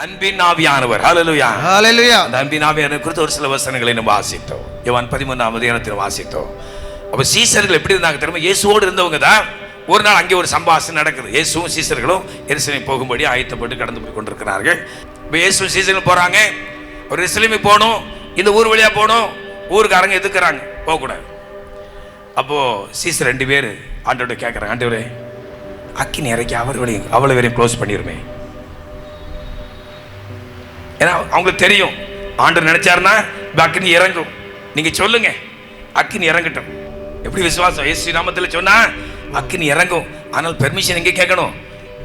அன்பின் ஆவியானவர். ஹalleluya ஹalleluya அந்த அன்பின் ஆவியானவர் குறித்து ஒரு சில வசனங்களை நம்ம வாசித்தோம். யோவான் பதிமூணாம் அதிகாரத்தில் வாசித்தோம். அப்ப சீசர்கள் எப்படி இருந்தாங்க தெரியுமா? இயேசுவோடு இருந்தவங்க தான் ஒரு நாள் அங்கே ஒரு சம்பாஷணை நடக்குது. இயேசுவும் சீசர்களும் எருசலேம் போகும்படி ஆயத்தப்பட்டு கடந்து போய் கொண்டிருக்கிறார்கள். இப்போ இயேசுவும் சீசர்களும் போறாங்க. ஒரு எருசலேமி போகணும். இந்த ஊர் வழியா போகணும். ஊருக்காரங்க எதுக்குறாங்க? போகக்கூடாது. அப்போ சீசர் ரெண்டு பேர் ஆண்டோட கேட்குறாங்க ஆண்டவரே அக்கினி இறக்கி அவர் வரையும் அவ்வளோ வரையும் க்ளோஸ் பண்ணிருமே. ஏன்னா அவங்களுக்கு தெரியும். ஆண்டவர் நினைச்சாருன்னா அக்கினி இறங்கும். நீங்க சொல்லுங்க. அக்கினி இறங்கட்டும். எப்படி விசுவாசம்? இயேசு நாமத்தில் சொன்னா அக்கினி இறங்கும். ஆனால் பெர்மிஷன் எங்க கேட்கணும்?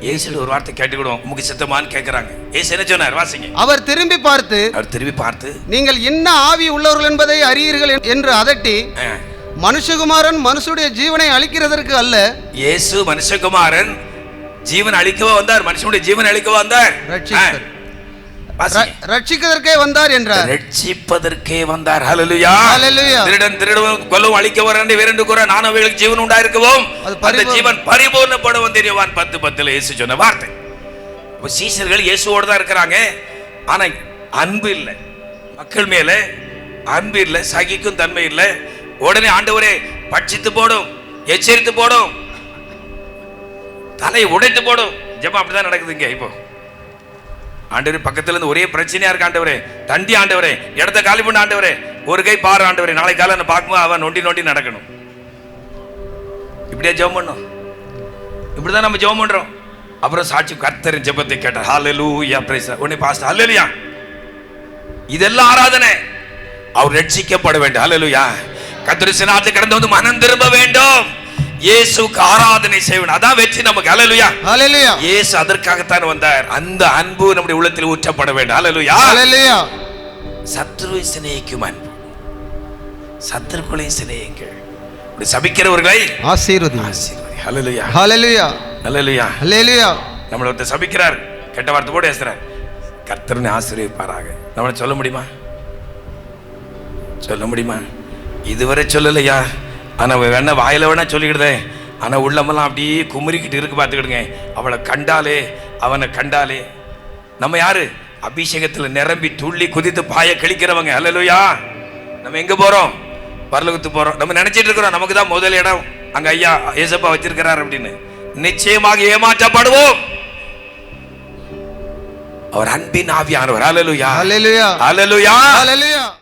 இயேசுல ஒரு வார்த்தை கேட்டுக்கிடும் உமக்கு சித்தமான்னு கேட்கறாங்க. இயேசு என்ன சொன்னார்? வாசிங்க. அவர் திரும்பி பார்த்து அவர் திரும்பி பார்த்து நீங்கள் என்ன ஆவி உள்ளவர்கள் என்பதை அறியீர்கள் என்று அதட்டி மனுஷகுமாரன் மனுஷுடைய ஜீவனை அழிக்கிறதற்கு அல்ல. இயேசு மனுஷகுமாரன் ஜீவன் அழிக்கவா வந்தார்? மனுஷனுடைய ஜீவன் அழிக்கவா வந்தார்? ஆ, ரட்சிக்கர். வாசிங்க. ர- ரட்சிக்கிறதற்கே வந்தார் என்றார். ரட்சிப்பதற்கே வந்தார். ஹalleluya. ஹalleluya. திருடன் திருடுவன் கொல்லவும் அழிக்க வரண்டு வேறென்று கூற நான் அவைகளுக்கு ஜீவன் உண்டாயிருக்கவும். அந்த ஜீவன் பரிபூர்ணப்பட வந்திருவான் பத்து பத்துல இயேசு சொன்ன வார்த்தை. இப்போ சீசர்கள் இயேசுவோடு தான் இருக்கிறாங்க. ஆனா அன்பு இல்லை. மக்கள் மேல அன்பு இல்லை சகிக்கும் தன்மை இல்லை. உடனே ஆண்டவரே பட்சித்து போடும் எச்சரித்து போடும் தலையை உடைத்து போடும். ஜெபம் அப்படிதான் நடக்குது இங்க இப்போ. ஆண்டவரே பக்கத்துல இருந்து ஒரே பிரச்சனையா இருக்கு ஆண்டவரே. தண்டி ஆண்டவரே இடத்த காலி பண்ண ஆண்டவரே. ஒரு கை பாரு ஆண்டவரே நாளை காலை என்ன பார்க்கும்போது அவன் நொண்டி நொண்டி நடக்கணும். இப்படியா ஜெபம் பண்ணும்? இப்படிதான் நம்ம ஜெபம் பண்றோம். அப்புறம் சாட்சி கர்த்தரின் ஜெபத்தை கேட்டார். யா பிரைஸ் உடனே பாஸ்ட் ஹalleluya இதெல்லாம் ஆராதனை. அவர் ரட்சிக்கப்பட வேண்டும். ஹalleluya கர்த்தர் சினாத்து கடந்து வந்து மனம் திரும்ப வேண்டும். இயேசுக்கு ஆராதனை செய்யணும் அதான் வெற்றி நமக்கு. ஹalleluya ஹalleluya இயேசு அதற்காகத்தான் வந்தார். அந்த அன்பு நம்முடைய உள்ளத்தில் ஊற்றப்பட வேண்டும். ஹalleluya ஹalleluya சத்துருவை சிநேகிக்கும் அன்பு. சத்துருக்களை சிநேகிங்கள் இப்படி சபிக்கிறவர்களை ஆசீர்வதி ஆசீர்வதி. ஹalleluya ஹalleluya ஹalleluya ஹalleluya நம்மளை ஒருத்தர் சபிக்கிறார். கெட்ட வார்த்தை போட்டு பேசுறார். கர்த்தர்னு ஆசீர்வதிப்பாராக. நம்மளை சொல்ல முடியுமா? சொல்ல முடியுமா? இதுவரை சொல்லலையா? ஆனா அவ வேணா வாயில வேணா சொல்லிக்கிடுதே. ஆனா உள்ளமெல்லாம் அப்படியே குமுறிக்கிட்டு இருக்கு பார்த்துக்கிடுங்க. அவளை கண்டாலே அவனை கண்டாலே. நம்ம யாரு? அபிஷேகத்துல நிரம்பி துள்ளி குதித்து பாய கழிக்கிறவங்க. அல்லலுயா. நம்ம எங்க போறோம்? பரலோகத்துக்கு போறோம். நம்ம நினைச்சிட்டு இருக்கிறோம். நமக்கு தான் முதல் இடம். அங்க ஐயா ஏசப்பா வச்சிருக்கிறார் அப்படின்னு. நிச்சயமாக ஏமாற்றப்படுவோம். அவர் அன்பின் ஆவியானவர். அல்லலுயா. ஹalleluya அல்லலுயா. ஹalleluya